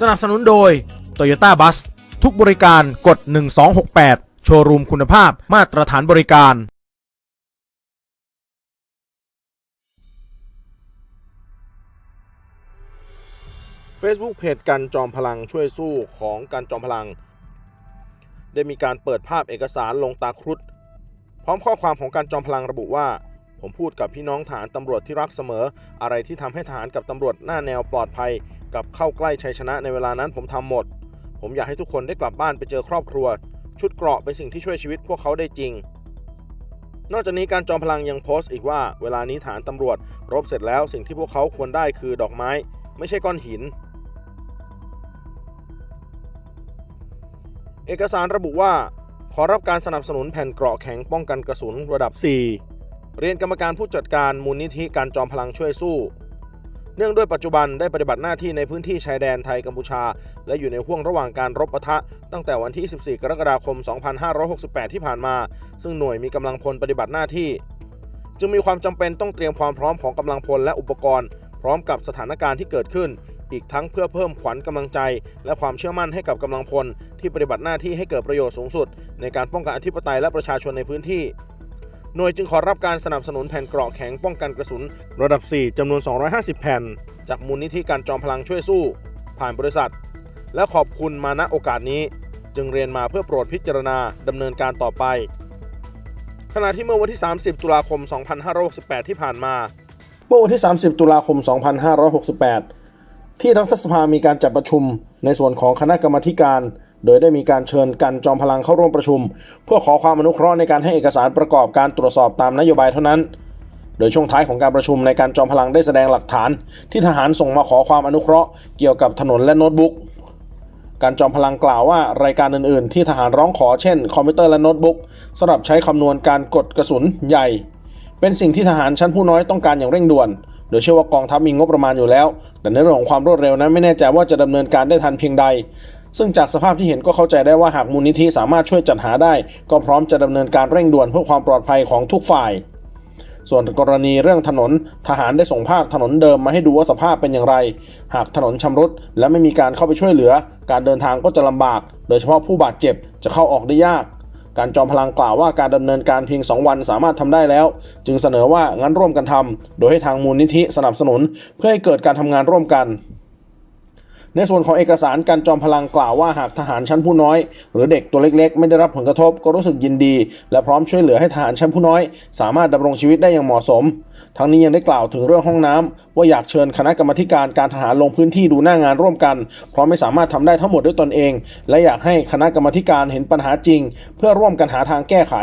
สนับสนุนโดย Toyota Bus ทุกบริการกด 1268 โชว์รูมคุณภาพมาตรฐานบริการ Facebook เพจกันจอมพลังช่วยสู้ของกันจอมพลัง ได้มีการเปิดภาพเอกสารลงตาครุฑพร้อมข้อความของการจอมพลังระบุว่า ผมพูดกับพี่น้องฐานตำรวจที่รักเสมอ อะไรที่ทำให้ฐานกับตำรวจหน้าแนวปลอดภัย กับเข้าใกล้ชัยชนะในเวลานั้นผมทำหมด ผมอยากให้ทุกคนได้กลับบ้านไปเจอครอบครัว ชุดเกราะเป็นสิ่งที่ช่วยชีวิตพวกเขาได้จริง นอกจากนี้การจอมพลังยังโพสต์อีกว่า เวลานี้ฐานตำรวจ รบเสร็จแล้วสิ่งที่พวกเขาควรได้คือดอกไม้ ไม่ใช่ก้อนหิน เอกสารระบุว่า ขอรับการสนับสนุนแผ่นเกราะแข็งป้องกันกระสุนระดับ 4 เรียนกรรมการผู้จัดการมูลนิธิการจอมพลังช่วยสู้ เนื่องด้วยปัจจุบันได้ปฏิบัติหน้าที่ในพื้นที่ชายแดนไทยกัมพูชา และอยู่ในห่วงระหว่างการรบปะทะ ตั้งแต่วันที่ 14 กรกฎาคม 2568 ที่ผ่านมา ซึ่งหน่วยมีกำลังพลปฏิบัติหน้าที่ จึงมีความจำเป็นต้องเตรียมความพร้อมของกำลังพลและอุปกรณ์ พร้อมกับสถานการณ์ที่เกิดขึ้น อีกทั้งเพื่อเพิ่มขวัญกำลังใจ และความเชื่อมั่นให้กับกำลังพล ที่ปฏิบัติหน้าที่ให้เกิดประโยชน์สูงสุด ในการป้องกันอธิปไตยและประชาชนในพื้นที่ หน่วยจึงขอรับการสนับสนุนแผ่นเกราะแข็งป้องกันกระสุน ระดับ 4จำนวน 250 แผ่น จากมูลนิธิการจอมพลังช่วยสู้ ผ่านบริษัท และขอบคุณมาณโอกาสนี้ จึงเรียนมาเพื่อโปรดพิจารณาดำเนินการต่อไป ขณะที่เมื่อวันที่ 30 ตุลาคม 2568 ที่ผ่านมา เมื่อวันที่ 30 ตุลาคม 2568 ที่รัฐสภามีการจัดประชุมในส่วนของคณะกรรมาธิการ โดยได้มีการเชิญกันจอมพลังเข้าร่วมประชุม เพื่อขอความอนุเคราะห์ในการให้เอกสารประกอบการตรวจสอบตามนโยบายเท่านั้น โดยช่วงท้ายของการประชุมในการจอมพลังได้แสดงหลักฐาน ที่ทหารส่งมาขอความอนุเคราะห์เกี่ยวกับถนนและโน้ตบุ๊กการจอมพลังกล่าวว่ารายการอื่นๆ ที่ทหารร้องขอเช่น คอมพิวเตอร์และโน้ตบุ๊กสำหรับใช้คำนวณการกดกระสุนใหญ่ เป็นสิ่งที่ทหารชั้นผู้น้อยต้องการอย่างเร่งด่วน โดยเชื่อว่ากองทัพมีงบประมาณอยู่แล้ว แต่ในเรื่องของความรวดเร็วนั้นไม่แน่ใจว่าจะดำเนินการได้ทันเพียงใด ซึ่งจากสภาพที่เห็นก็เข้าใจได้ว่าหากมูลนิธิสามารถช่วยจัดหาได้ ก็พร้อมจะดำเนินการเร่งด่วนเพื่อความปลอดภัยของทุกฝ่าย ส่วนกรณีเรื่องถนนทหารได้ส่งภาพถนนเดิมมาให้ดูว่าสภาพเป็นอย่างไร หากถนนชำรุดและไม่มีการเข้าไปช่วยเหลือ การเดินทางก็จะลำบาก โดยเฉพาะผู้บาดเจ็บจะเข้าออกได้ยากการจอมพลังกล่าวว่าการดำเนินการเพียง 2 วันสามารถทำได้แล้ว จึงเสนอว่างั้นร่วมกันทำโดยให้ทางมูลนิธิสนับสนุน เพื่อให้เกิดการทำงานร่วมกัน ในส่วนของเอกสารการจอมพลังกล่าวว่าหากทหารชั้นผู้น้อย หรือเด็กตัวเล็กๆ ไม่ได้รับผลกระทบก็รู้สึกยินดี และพร้อมช่วยเหลือให้ทหารชั้นผู้น้อย สามารถดำรงชีวิตได้อย่างเหมาะสม ทั้งนี้ยังได้กล่าวถึงเรื่องห้องน้ำว่าอยากเชิญคณะกรรมการการทหารลงพื้นที่ดูหน้างานร่วมกัน เพราะไม่สามารถทำได้ทั้งหมดด้วยตนเอง และอยากให้คณะกรรมการเห็นปัญหาจริง เพื่อร่วมกันหาทางแก้ไข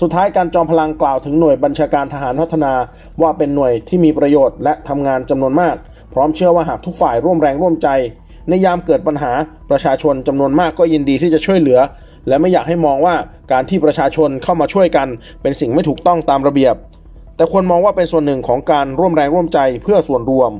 สุดท้ายการจอมพลังกล่าวถึงหน่วยบัญชาการทหารพัฒนา ว่าเป็นหน่วยที่มีประโยชน์และทำงานจำนวนมาก พร้อมเชื่อว่าหากทุกฝ่ายร่วมแรงร่วมใจ ในยามเกิดปัญหาประชาชนจำนวนมากก็ยินดีที่จะช่วยเหลือ และไม่อยากให้มองว่าการที่ประชาชนเข้ามาช่วยกัน เป็นสิ่งไม่ถูกต้องตามระเบียบ แต่ควรมองว่าเป็นส่วนหนึ่งของการร่วมแรงร่วมใจเพื่อส่วนรวม